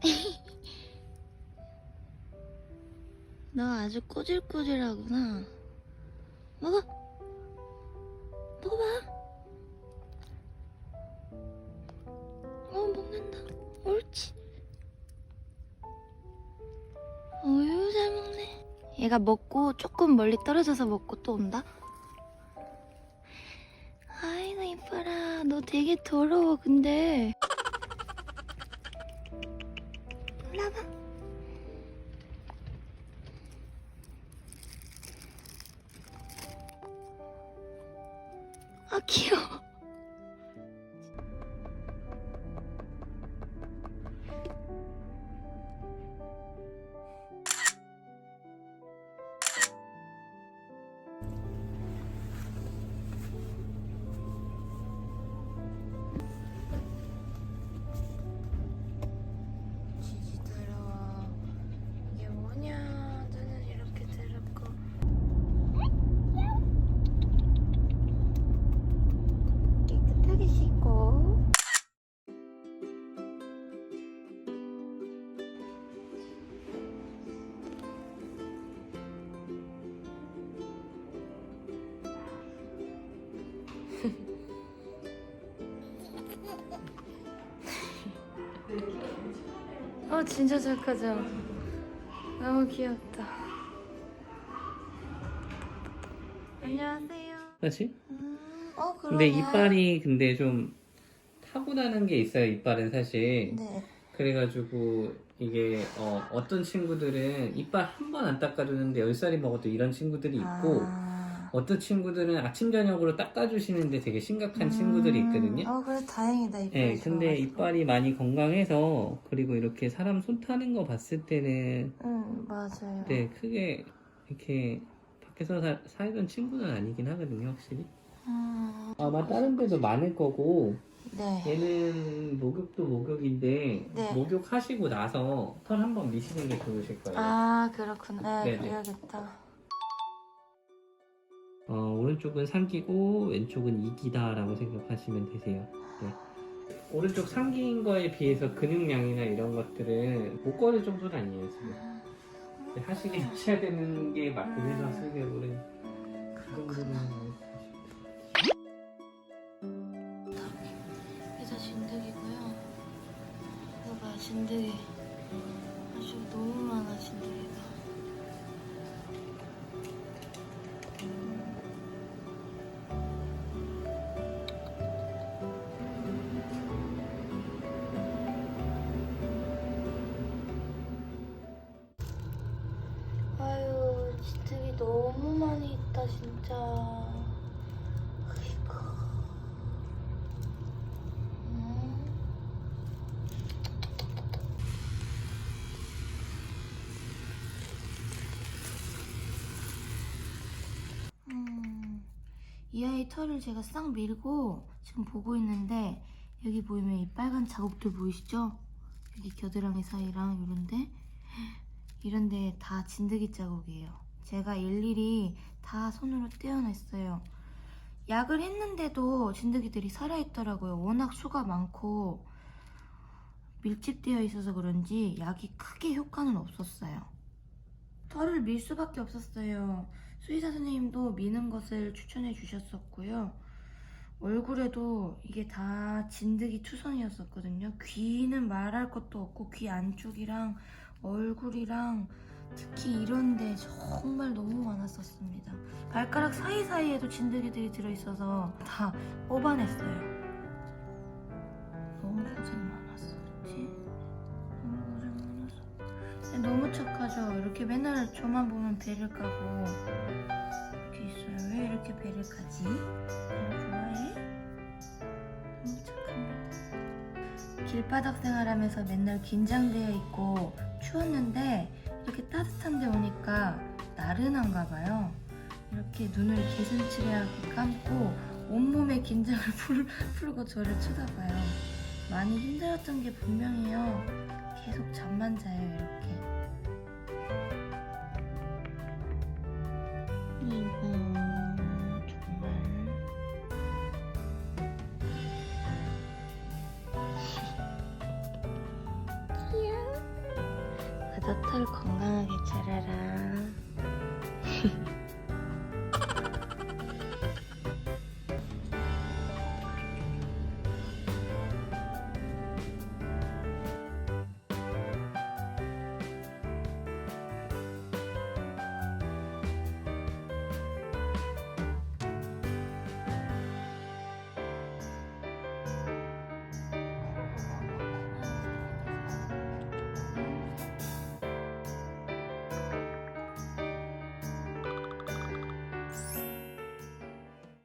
너 아주 꼬질꼬질하구나. 먹어. 먹어봐. 어, 먹는다. 옳지. 어유, 잘 먹네. 얘가 먹고 조금 멀리 떨어져서 먹고 또 온다. 아이고, 이뻐라. 너 되게 더러워, 근데. 올라봐. 아, 어 진짜 착하죠. 너무 귀엽다. 안녕하세요. 그렇지? 음, 어 근데. 이빨이 근데 좀 타고나는 게 있어요. 이빨은 사실. 네. 그래가지고 이게 어, 어떤 친구들은 이빨 한 번 안 닦아주는데 10살이 먹어도 이런 친구들이 있고 아. 어떤 친구들은 아침 저녁으로 닦아주시는데 되게 심각한 친구들이 있거든요. 어 그래 다행이다 이빨이 네, 근데 좋아가지고. 이빨이 많이 건강해서 그리고 이렇게 사람 손 타는 거 봤을 때는 응 맞아요. 네 크게 이렇게 밖에서 사, 살던 친구는 아니긴 하거든요, 확실히. 음, 아마 다른 데도 많을 거고 네. 얘는 목욕도 목욕인데 네. 목욕하시고 나서 털 한번 미시는 게 좋으실 거예요. 아 그렇구나. 네, 네네. 그래야겠다. 어, 오른쪽은 상기고 왼쪽은 이기다라고 생각하시면 되세요. 네. 오른쪽 상기인 거에 비해서 근육량이나 이런 것들은 목걸이 정도는 아니에요 지금. 네, 하시게 하셔야 되는 게 맞긴 해서 하시게 오른 그 정도는 이자 진드기고요. 이거 봐 진드기. 아주 너무 많아 진드기 있다 진짜. 아이고. 음. 음, 이 아이 털을 제가 싹 밀고 지금 보고 있는데 여기 보이면 이 빨간 자국들 보이시죠? 여기 겨드랑이 사이랑 이런데 이런데 다 진드기 자국이에요. 제가 일일이 다 손으로 떼어냈어요. 약을 했는데도 진드기들이 살아있더라고요. 워낙 수가 많고 밀집되어 있어서 그런지 약이 크게 효과는 없었어요. 털을 밀 수밖에 없었어요. 수의사 선생님도 미는 것을 추천해 주셨었고요. 얼굴에도 이게 다 진드기 투성이었었거든요. 귀는 말할 것도 없고 귀 안쪽이랑 얼굴이랑 특히 이런데 정말 너무 많았었습니다. 발가락 사이사이에도 진드기들이 들어있어서 다 뽑아냈어요. 너무 고생 많았어, 그치? 너무 고생 많았어. 너무 착하죠? 이렇게 맨날 저만 보면 배를 까고 이렇게 있어요. 왜 이렇게 배를 까지? 날 좋아해? 너무 착합니다. 길바닥 생활하면서 맨날 긴장되어 있고 추웠는데 이렇게 따뜻한 데 오니까 나른한가 봐요. 이렇게 눈을 개슴츠레하게 감고 온몸의 긴장을 풀, 풀고 저를 쳐다봐요. 많이 힘들었던 게 분명해요. 알았어. 털 건강하게 자라라.